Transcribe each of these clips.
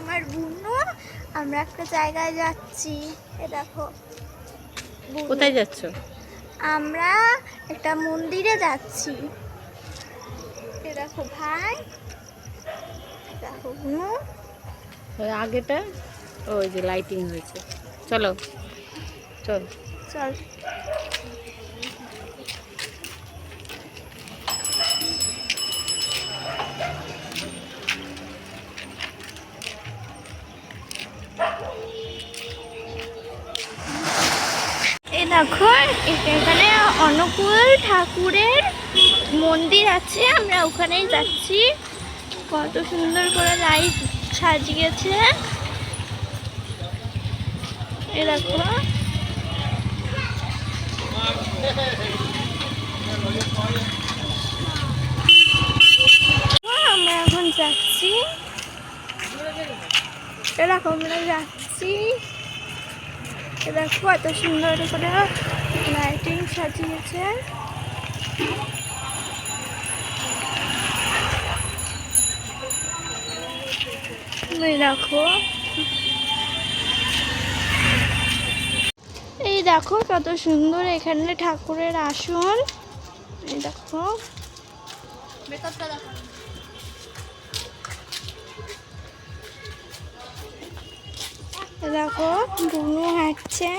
আমার বুনু আমরা একটা জায়গায় যাচ্ছি। এ দেখো কোথায় যাচ্ছ? আমরা একটা মন্দিরে যাচ্ছি। এ দেখো ভাই দেখো বুনু ওই আগেটা ওই যে লাইটিং হয়েছে। চলো চল। চল। দেখো এখানে অনুকূল ঠাকুরের মন্দির আছে, আমরা ওখানেই যাচ্ছি। কত সুন্দর করে লাইট সাজিয়েছে। এ দেখো। আমরা এখন যাচ্ছি। এরকম আমরা যাচ্ছি। দেখো এত সুন্দর করে লাইটিং সাজিয়েছে। এই দেখো। এই দেখো কত সুন্দর এখানে ঠাকুরের আসন। এই দেখো। দেখো। দেখো বুনু হাঁটছে।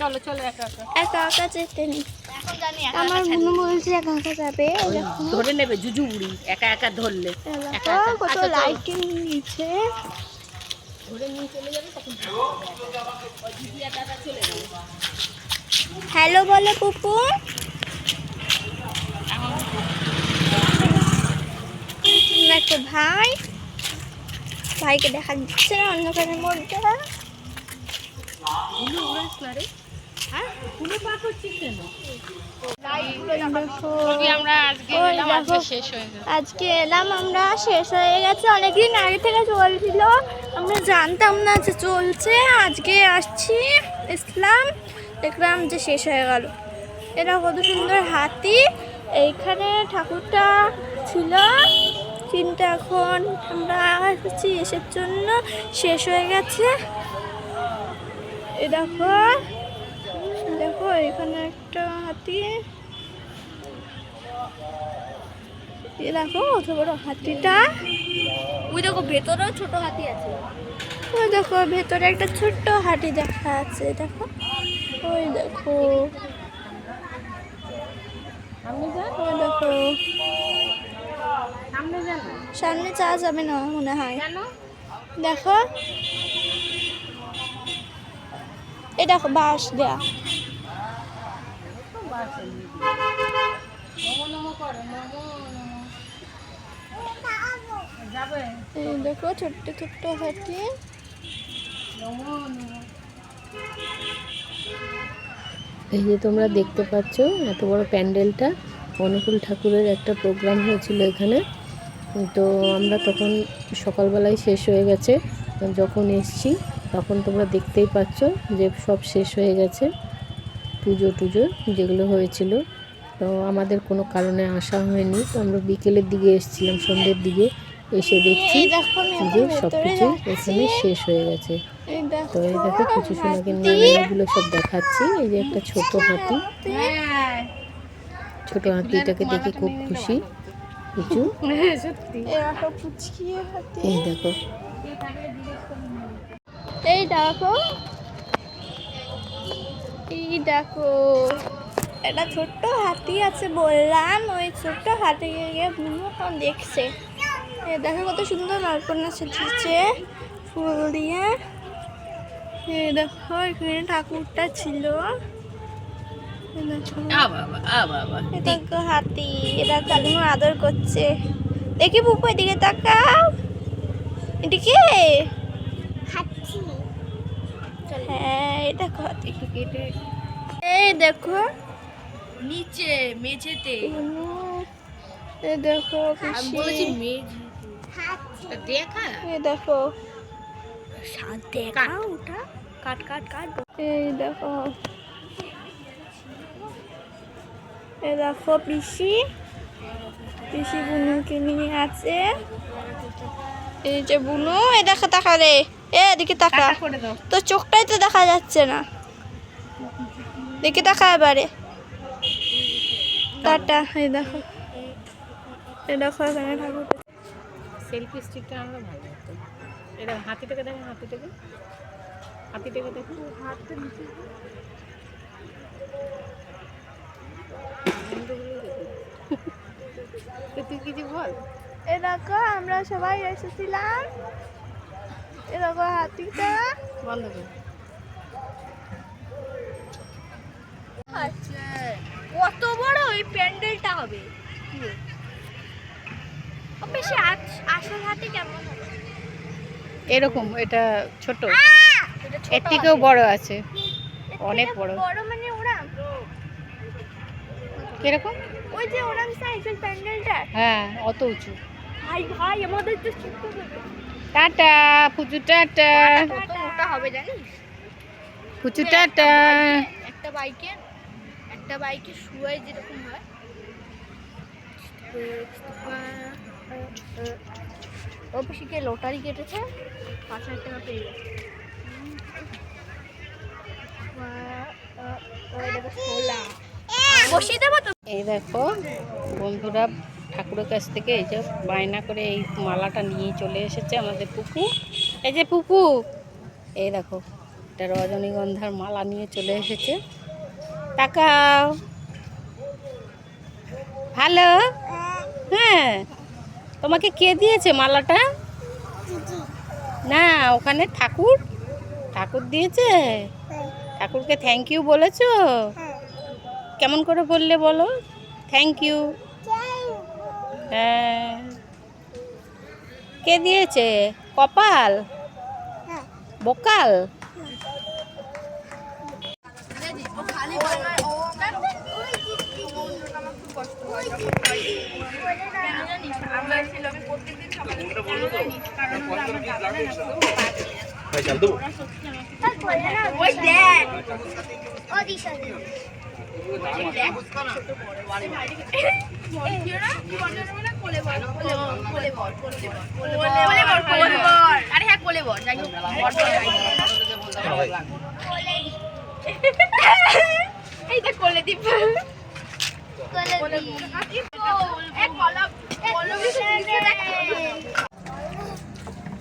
চলো চলো একা একা। একা একা যেতে নেই। আমার বুনু বলছে একা একা যাবে ধরে নেবে জুজু বুড়ি একা একা ধরলে। কত আচ্ছা, লাইটিং নিচে। ধরে নিয়ে চলে যাবে তখন ওই দিদি একা একা চলে যাবে হ্যালো বলো পুপু একটা ভাই। ভাইকে দেখা দিচ্ছে না অন্ধকারের মধ্যে আজকে এলাম শেষ হয়ে আজকে এলাম আমরা শেষ হয়ে গেছে। অনেকদিন আগে থেকে চলছিল। আমরা জানতাম না যে চলছে। আজকে আসছি ইসলাম দেখলাম যে শেষ হয়ে গেল। এটা কত সুন্দর হাতি। এইখানে ঠাকুরটা ছিল। কিন্তু এখন আমরা এসেছি এসের জন্য। শেষ হয়ে গেছে। এ দেখো দেখো এখানে একটা হাতি। এ দেখো কত বড় হাতিটা। ওই দেখো ভেতরেও ছোট হাতি আছে। ওই দেখো ভেতরে একটা ছোট্ট হাতি দেখা আছে দেখো। ওই দেখো। আমি দেখো। সামনে যাওয়া যাবে না মনে হয়। দেখো। এই দেখো বাঁশ দেয়া। নমো নমো করো নমো নমো যাবে এই দেখো ছোট্ট ছোট্ট হাতি। নমো নমো এই যে তোমরা দেখতে পাচ্ছ এত বড় প্যান্ডেলটা। অনুকূল ঠাকুরের একটা প্রোগ্রাম হয়েছিল এখানে। তো আমরা তখন সকালবেলায় শেষ হয়ে গেছে। যখন এসছি তখন তোমরা দেখতেই পাচ্ছ যে সব শেষ হয়ে গেছে। পুজো টুজো যেগুলো হয়েছিল। তো আমাদের কোনো কারণে আসা হয়নি। তো আমরা বিকেলের দিকে এসেছিলাম সন্ধ্যের দিকে। এসে দেখছি যে সব কিছু এখানে শেষ হয়ে গেছে। তো এই দেখো কিছু সোনাকে হাতি। নিয়ে এগুলো সব দেখাচ্ছি। এই যে একটা ছোট হাতি। ছোট হাতিটাকে দেখে খুব খুশি। কিছু এই দেখো হাতি। এই দেখো। এই দেখো। এই দেখো। একটা ছোট্ট হাতি আছে বললাম ওই ছোট্ট হাতিকে এখন দেখছে। এই দেখো কত সুন্দর আলপনা সাজিয়েছে ফুল দিয়ে। এই দেখো এখানে ঠাকুরটা ছিল। দেখো হাতি এটা কালিমা আদর করছে। দেখি পুপু এদিকে তাকাও। এদিকে হ্যাঁ এই দেখো হাতি। কেটে এই দেখো। নিচে মেঝেতে। বুনু, এই দেখো আমি বলেছি মেঝে তা দেখা। এই দেখো। দেখা ওটা। কাট কাট কাট। এই দেখো। এই দেখো পিসি পিসি বুনুকে নিয়ে আছে। এই যে বুনু এ দেখা তাকা রে। এ এদিকে তাকা। তো চোখটাই তো দেখা যাচ্ছে না। দেখে তাকা এবারে। টাটা এই দেখো। এই দেখো এখানে ঠাকুর সেলফি স্টিকটা আমরা ভালো হতো এটা হাতিটাকে দেখো হাতিটাকে। হাতিটাকে দেখো। হাতটা নিচে। তুই কিছু বল। এ দেখো আমরা সবাই এসেছিলাম। এ দেখো হাতিটা। বন্ধ কর। আচ্ছা কত বড় ওই প্যান্ডেলটা হবে? বেশি আস- আসল হাতি কেমন হবে? এরকম এটা ছোট। এর থেকেও বড় আছে। অনেক বড়। বড় মানে ওরা? কীরকম? ওই যে ওরাম সাইজের প্যান্ডেলটা। হ্যাঁ অত উঁচু। ভাই ভাই আমাদের তো ছোট টাটা পুচু টাটা। কত মোটা হবে জানিস? পুচু টাটা। একটা বাইকে একটা বাইকে শুয়ে যেরকম হয়। ও পিসিকে লটারি কেটেছে? পাঁচ হাজার টাকা পেয়ে গেছে। বসিয়ে দেবো তো? এই দেখো বন্ধুরা ঠাকুরের কাছ থেকে এই যে বায়না করে এই মালাটা নিয়ে চলে এসেছে আমাদের পুপু এই যে পুপু এই দেখো এটা রজনীগন্ধার মালা নিয়ে চলে এসেছে। তাকাও। ভালো? হ্যাঁ তোমাকে কে দিয়েছে মালাটা? না ওখানে ঠাকুর ঠাকুর দিয়েছে? ঠাকুরকে থ্যাংক ইউ বলেছ? কেমন করে বললে বলো? থ্যাংক ইউ হ্যাঁ। কে দিয়েছে? কপাল? বোকাল? ওই দেখ। ও দিশা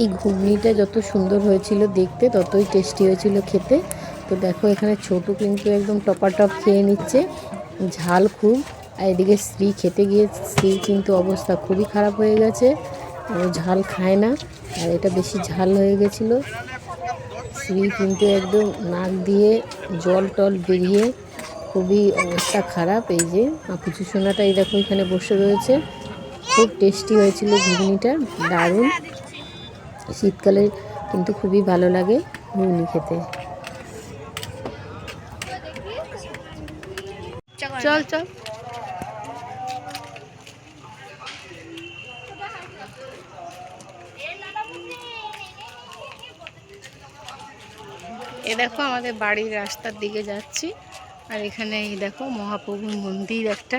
এই ঘুগনিটা যত সুন্দর হয়েছিল দেখতে ততই টেস্টি হয়েছিল খেতে। তো দেখো এখানে ছোট কিন্তু একদম টপা টপ খেয়ে নিচ্ছে। ঝাল খুব। আর এদিকে স্ত্রী খেতে গিয়ে স্ত্রীর কিন্তু অবস্থা খুবই খারাপ হয়ে গেছে। ও ঝাল খায় না। আর এটা বেশি ঝাল হয়ে গেছিল। স্ত্রী কিন্তু একদম নাক দিয়ে জল টল বেরিয়ে খুবই অবস্থা খারাপ। এই যে পুচু সোনাটা এই দেখো এখানে বসে রয়েছে। খুব টেস্টি হয়েছিল ঘুগনিটা। দারুণ। শীতকালে কিন্তু খুবই ভালো লাগে ঘুগনি খেতে। চল চল। এ দেখো আমাদের বাড়ির রাস্তার দিকে যাচ্ছি। আর এখানে এই দেখো মহাপ্রভুর মন্দির একটা,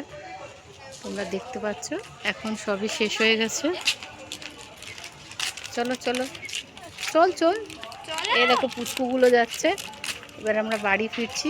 তোমরা দেখতে পাচ্ছ। এখন সবই শেষ হয়ে গেছে। চলো চলো। চল চল। এই দেখো পুষ্পগুলো যাচ্ছে। এবার আমরা বাড়ি ফিরছি।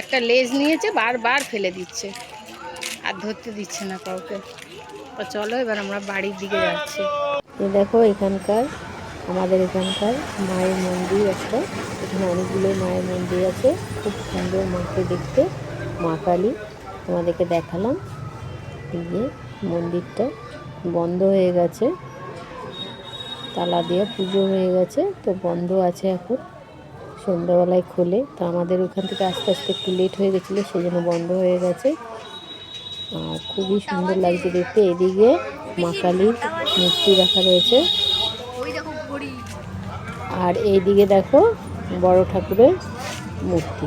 একটা লেজ নিয়েছে, বারবার ফেলে দিচ্ছে। আর ধরতে দিচ্ছে না কাউকে। তো চলো এবার আমরা বাড়ির দিকে যাচ্ছি। দেখো এখানকার, আমাদের এখানকার মায়ের মন্দির একটা এখানে অনেকগুলো মায়ের মন্দির আছে। খুব সুন্দর মাকে দেখতে, মা কালী। তোমাদেরকে দেখালাম। এই যে মন্দিরটা বন্ধ হয়ে গেছে। তালা দিয়ে পুজো হয়ে গেছে, তো বন্ধ আছে এখন। সন্ধ্যাবেলায় খোলে। তো আমাদের ওখান থেকে আস্তে আস্তে একটু লেট হয়ে গেছিল সেই জন্য বন্ধ হয়ে গেছে। আর খুবই সুন্দর লাগছে দেখতে। এদিকে মা কালীর মূর্তি রাখা রয়েছে। আর এইদিকে দেখো বড় ঠাকুরের মূর্তি।